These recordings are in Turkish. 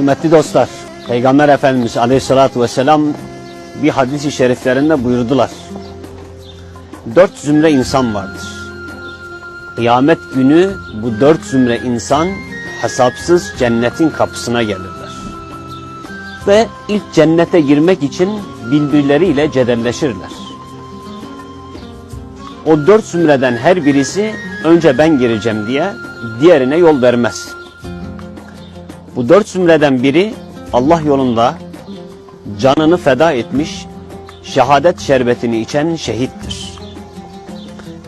Kıymetli dostlar, Peygamber Efendimiz Aleyhisselatü Vesselam bir hadis-i şeriflerinde buyurdular. Dört zümre insan vardır. Kıyamet günü bu dört zümre insan hesapsız cennetin kapısına gelirler. Ve ilk cennete girmek için birbirleriyle cedelleşirler. O dört zümreden her birisi önce ben gireceğim diye diğerine yol vermez. Bu dört zümreden biri Allah yolunda canını feda etmiş, şehadet şerbetini içen şehittir.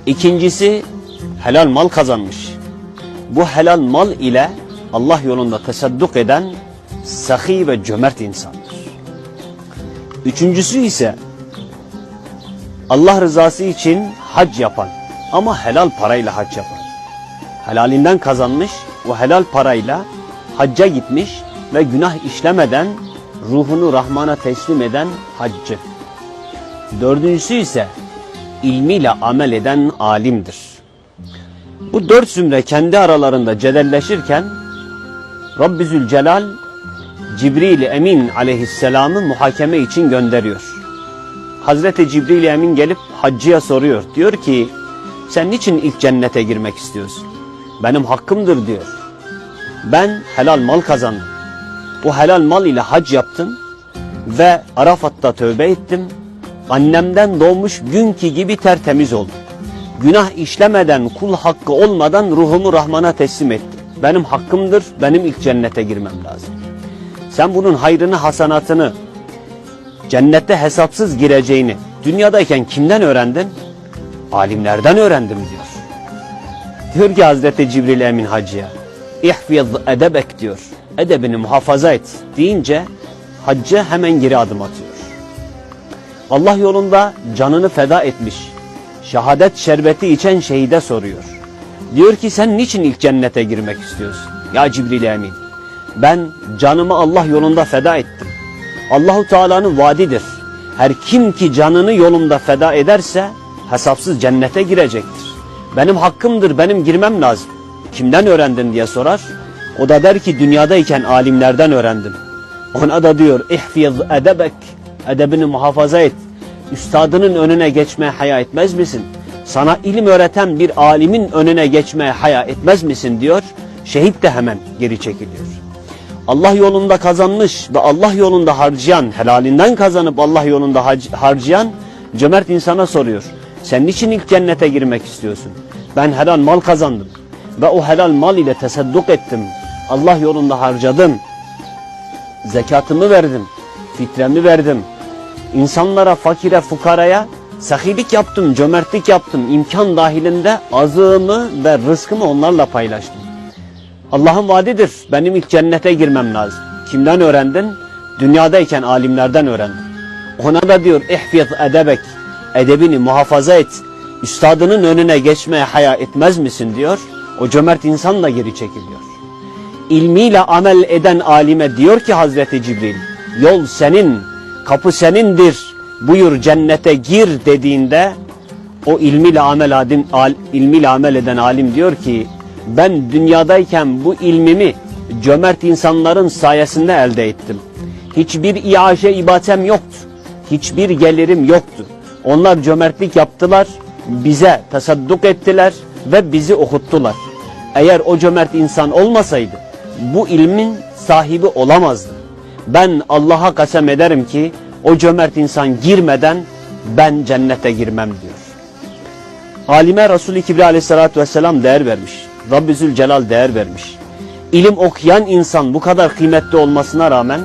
İkincisi helal mal kazanmış. Bu helal mal ile Allah yolunda tesadduk eden sahi ve cömert insandır. Üçüncüsü ise Allah rızası için hac yapan ama helal parayla hac yapan. Helalinden kazanmış o helal parayla hacca gitmiş ve günah işlemeden ruhunu Rahman'a teslim eden haccı. Dördüncüsü ise ilmiyle amel eden alimdir. Bu dört zümre kendi aralarında cedelleşirken Rabbi Zülcelal Cibril Emin aleyhisselamı muhakeme için gönderiyor. Hazreti Cibril Emin gelip haccıya soruyor. Diyor ki sen niçin ilk cennete girmek istiyorsun? Benim hakkımdır diyor. Ben helal mal kazandım. O helal mal ile hac yaptım ve Arafat'ta tövbe ettim. Annemden doğmuş günkü gibi tertemiz oldum. Günah işlemeden, kul hakkı olmadan ruhumu Rahman'a teslim ettim. Benim hakkımdır, benim ilk cennete girmem lazım. Sen bunun hayrını, hasanatını, cennette hesapsız gireceğini dünyadayken kimden öğrendin? Alimlerden öğrendim diyor. Diyor ki Hazreti Cibril Emin Hacı'ya, İhfiz edebek diyor. Edebini muhafaza et deyince hacca hemen geri adım atıyor. Allah yolunda canını feda etmiş, şehadet şerbeti içen şehide soruyor. Diyor ki sen niçin ilk cennete girmek istiyorsun? Ya Cibril Emin, ben canımı Allah yolunda feda ettim. Allahu Teala'nın vaadidir. Her kim ki canını yolunda feda ederse hesapsız cennete girecektir. Benim hakkımdır, benim girmem lazım. Kimden öğrendin diye sorar. O da der ki dünyadayken alimlerden öğrendim. Ona da diyor ihfiz edebek, edebini muhafaza et. Üstadının önüne geçmeye haya etmez misin? Sana ilim öğreten bir alimin önüne geçmeye haya etmez misin diyor. Şehit de hemen geri çekiliyor. Allah yolunda kazanmış ve Allah yolunda harcayan, helalinden kazanıp Allah yolunda harcayan cömert insana soruyor. Sen niçin ilk cennete girmek istiyorsun? Ben helal mal kazandım ve o helal mal ile tesadduk ettim. Allah yolunda harcadım. Zekatımı verdim. Fitremi verdim. İnsanlara, fakire, fukaraya sahilik yaptım, cömertlik yaptım. İmkan dahilinde azığımı ve rızkımı onlarla paylaştım. Allah'ın vaadidir. Benim ilk cennete girmem lazım. Kimden öğrendin? Dünyadayken alimlerden öğrendim. Ona da diyor ihfiz edebek. Edebini muhafaza et. Üstadının önüne geçmeye haya etmez misin diyor. O cömert insan da geri çekiliyor. İlmiyle amel eden alime diyor ki Hazreti Cibril, yol senin, kapı senindir, buyur cennete gir dediğinde o ilmiyle amel, adin, al, ilmiyle amel eden alim diyor ki ben dünyadayken bu ilmimi cömert insanların sayesinde elde ettim. Hiçbir iaşe ibatem yoktu. Hiçbir gelirim yoktu. Onlar cömertlik yaptılar, bize tasadduk ettiler ve bizi okuttular. Eğer o cömert insan olmasaydı bu ilmin sahibi olamazdı. Ben Allah'a kasem ederim ki o cömert insan girmeden ben cennete girmem diyor. Alime Resul-i Kibri aleyhissalatü vesselam değer vermiş. Rabbi Zülcelal değer vermiş. İlim okuyan insan bu kadar kıymetli olmasına rağmen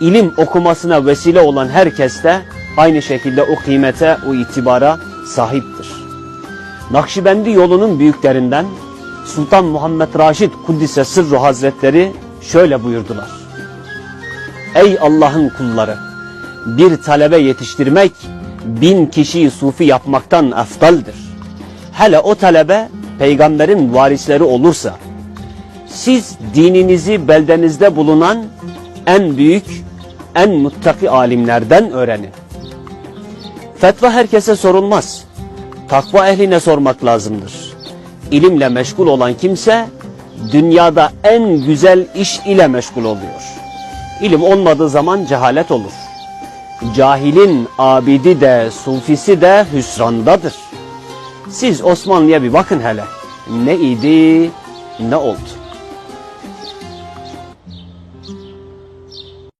ilim okumasına vesile olan herkes de aynı şekilde o kıymete, o itibara sahiptir. Nakşibendi yolunun büyüklerinden Sultan Muhammed Raşid Kuddise Sırru Hazretleri şöyle buyurdular. Ey Allah'ın kulları! Bir talebe yetiştirmek bin kişiyi sufi yapmaktan eftaldir. Hele o talebe peygamberin varisleri olursa siz dininizi beldenizde bulunan en büyük, en muttaki alimlerden öğrenin. Fetva herkese sorulmaz. Takva ehline sormak lazımdır. İlimle meşgul olan kimse dünyada en güzel iş ile meşgul oluyor. İlim olmadığı zaman cehalet olur. Cahilin abidi de sufisi de hüsrandadır. Siz Osmanlı'ya bir bakın hele. Ne idi ne oldu.